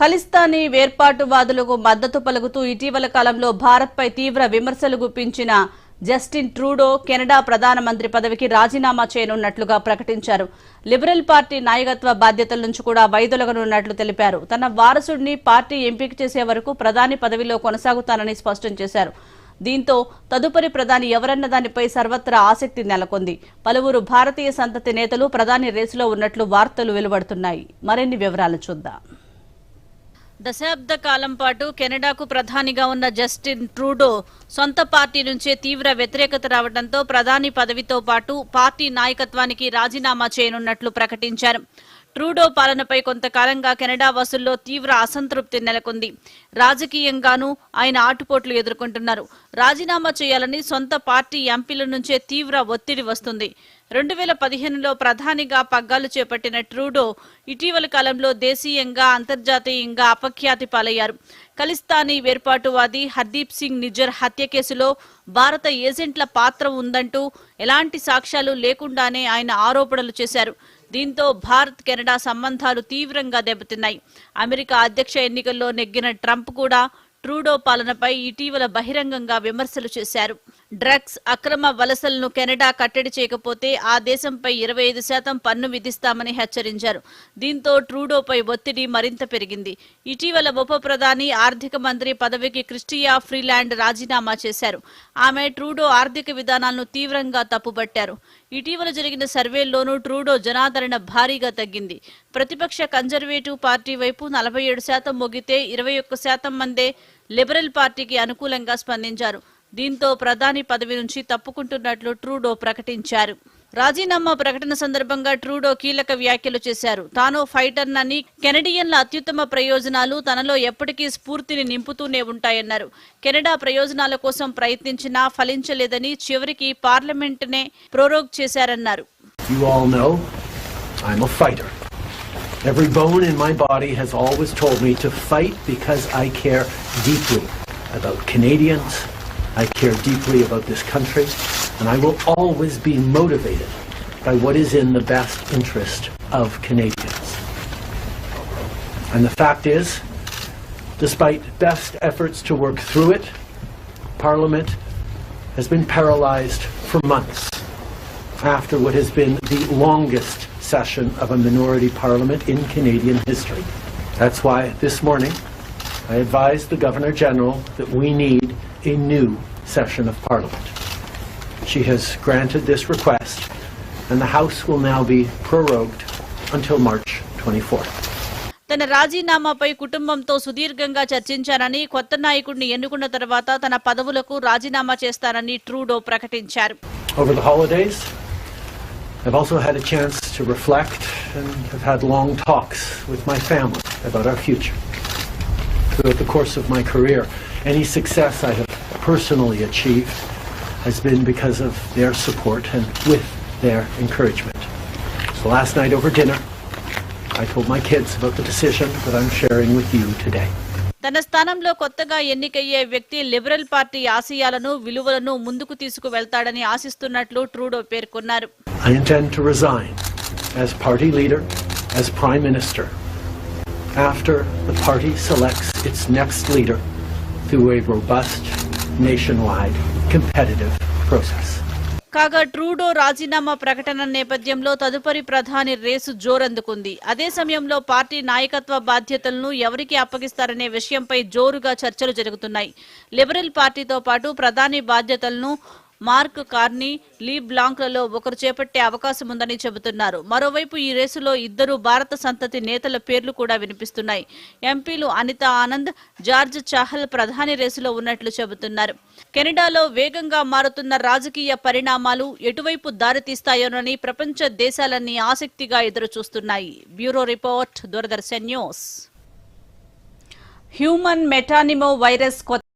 ఖలిస్తానీ వేర్పాటువాదులకు మద్దతు పలుకుతూ ఇటీవల కాలంలో భారత్పై తీవ్ర విమర్శలు గుప్పించిన జస్టిన్ ట్రూడో కెనడా ప్రధానమంత్రి పదవికి రాజీనామా చేయనున్నట్లుగా ప్రకటించారు. లిబరల్ పార్టీ నాయకత్వ బాధ్యతల నుంచి కూడా వైదొలగనున్నట్లు తెలిపారు. తన వారసుడిని పార్టీ ఎంపిక చేసే వరకు ప్రధాని పదవిలో కొనసాగుతానని స్పష్టం చేశారు. దీంతో తదుపరి ప్రధాని ఎవరన్న దానిపై సర్వత్రా ఆసక్తి నెలకొంది. పలువురు భారతీయ సంతతి నేతలు ప్రధాని రేసులో ఉన్నట్లు వార్తలు వెలువడుతున్నాయి. మరిన్ని వివరాలు చూద్దాం. దశాబ్ద కాలం పాటు కెనడాకు ప్రధానిగా ఉన్న జస్టిన్ ట్రూడో సొంత పార్టీ నుంచే తీవ్ర వ్యతిరేకత రావడంతో ప్రధాని పదవితో పాటు పార్టీ నాయకత్వానికి రాజీనామా చేయనున్నట్లు ప్రకటించారు. ట్రూడో పాలనపై కొంతకాలంగా కెనడా వసూల్లో తీవ్ర అసంతృప్తి నెలకొంది. రాజకీయంగానూ ఆయన ఆటుపోట్లు ఎదుర్కొంటున్నారు. రాజీనామా చేయాలని సొంత పార్టీ ఎంపీల నుంచే తీవ్ర ఒత్తిడి వస్తుంది. రెండు వేల పదిహేనులో ప్రధానిగా పగ్గాలు చేపట్టిన ట్రూడో ఇటీవల కాలంలో దేశీయంగా అంతర్జాతీయంగా అపఖ్యాతి పాలయ్యారు. ఖలిస్తానీ వేర్పాటువాది హర్దీప్ సింగ్ నిజర్ హత్య కేసులో భారత ఏజెంట్ల పాత్ర ఉందంటూ ఎలాంటి సాక్ష్యాలు లేకుండానే ఆయన ఆరోపణలు చేశారు. దీంతో భారత్ కెనడా సంబంధాలు తీవ్రంగా దెబ్బతిన్నాయి. అమెరికా అధ్యక్ష ఎన్నికల్లో నెగ్గిన ట్రంప్ కూడా ట్రూడో పాలనపై ఇటీవల బహిరంగంగా విమర్శలు చేశారు. డ్రగ్స్ అక్రమ వలసలను కెనడా కట్టడి చేయకపోతే ఆ దేశంపై ఇరవై ఐదు శాతం పన్ను విధిస్తామని హెచ్చరించారు. దీంతో ట్రూడోపై ఒత్తిడి మరింత పెరిగింది. ఇటీవల ఉప ప్రధాని ఆర్థిక మంత్రి పదవికి క్రిస్టియా ఫ్రీలాండ్ రాజీనామా చేశారు. ఆమె ట్రూడో ఆర్థిక విధానాలను తీవ్రంగా తప్పుబట్టారు. ఇటీవల జరిగిన సర్వేల్లోనూ ట్రూడో జనాదరణ భారీగా తగ్గింది. ప్రతిపక్ష కన్జర్వేటివ్ పార్టీ వైపు నలభై ఏడు శాతం మొగితే ఇరవై ఒక్క శాతం మందే లిబరల్ పార్టీకి అనుకూలంగా స్పందించారు. దీంతో ప్రధాని పదవి నుంచి తప్పుకుంటున్నట్లు ట్రూడో ప్రకటించారు. రాజీనామా ప్రకటన సందర్భంగా ట్రూడో కీలక వ్యాఖ్యలు చేశారు తాను ఫైటర్నని కెనడియన్ల అత్యుత్తమ ప్రయోజనాలు తనలో ఎప్పటికీ స్ఫూర్తిని నింపుతూనే ఉంటాయన్నారు కెనడా ప్రయోజనాల కోసం ప్రయత్నించినా ఫలించలేదని చివరికి పార్లమెంటునే ప్రోరోగ్ చేశారన్నారు Every bone in my body has always told me to fight because I care deeply about Canadians. I care deeply about this country. And I will always be motivated by what is in the best interest of Canadians. And the fact is, despite best efforts to work through it, Parliament has been paralyzed for months after what has been the longest session of a minority parliament in Canadian history. That's why this morning I advised the Governor General that we need a new session of parliament. She has granted this request, and the House will now be prorogued until March 24th. తన రాజీనామాపై కుటుంబంతో సుదీర్ఘంగా చర్చించానని కొత్త నాయకుడిని ఎన్నుకున్న తర్వాత తన పదవులకు రాజీనామా చేస్తానని ట్రూడో ప్రకటించారు Over the holidays, I've also had a chance to reflect and have had long talks with my family about our future. Throughout the course of my career, any success I have personally achieved has been because of their support and with their encouragement. So last night over dinner, I told my kids about the decision that I'm sharing with you today. తన స్థానంలో కొత్తగా ఎన్నికయ్యే వ్యక్తి liberal party ఆశయాలను విలువలను ముందుకు తీసుకువెళ్తాడని ఆశిస్తున్నట్లు Trudeau పేర్కొన్నారు I intend to resign as party leader, as prime minister, after the party selects its next leader through a robust, nationwide, competitive process. కాగా ట్రూడో రాజీనామా ప్రకటన నేపథ్యంలో తదుపరి ప్రధాని రేసు జోరందుకుంది అదే సమయంలో పార్టీ నాయకత్వ బాధ్యతలను ఎవరికి అప్పగిస్తారనే విషయంపై జోరుగా చర్చలు జరుగుతున్నాయి లిబరల్ పార్టీతో పాటు ప్రధాని బాధ్యతలను మార్క్ కార్నీ లీ బ్లాంక్లలో ఒకరు చేపట్టే అవకాశం ఉందని చెబుతున్నారు. మరోవైపు ఈ రేసులో ఇద్దరు భారత సంతతి నేతల పేర్లు కూడా వినిపిస్తున్నాయి. ఎంపీలు అనిత ఆనంద్ జార్జ్ చాహల్ ప్రధాని రేసులో ఉన్నట్లు చెబుతున్నారు. కెనడాలో వేగంగా మారుతున్న రాజకీయ పరిణామాలు ఎటువైపు దారితీస్తాయోనని ప్రపంచ దేశాలన్నీ ఆసక్తిగా ఎదురుచూస్తున్నాయి. Bureau report Doordarshan news. Human metapneumo virus కొత్త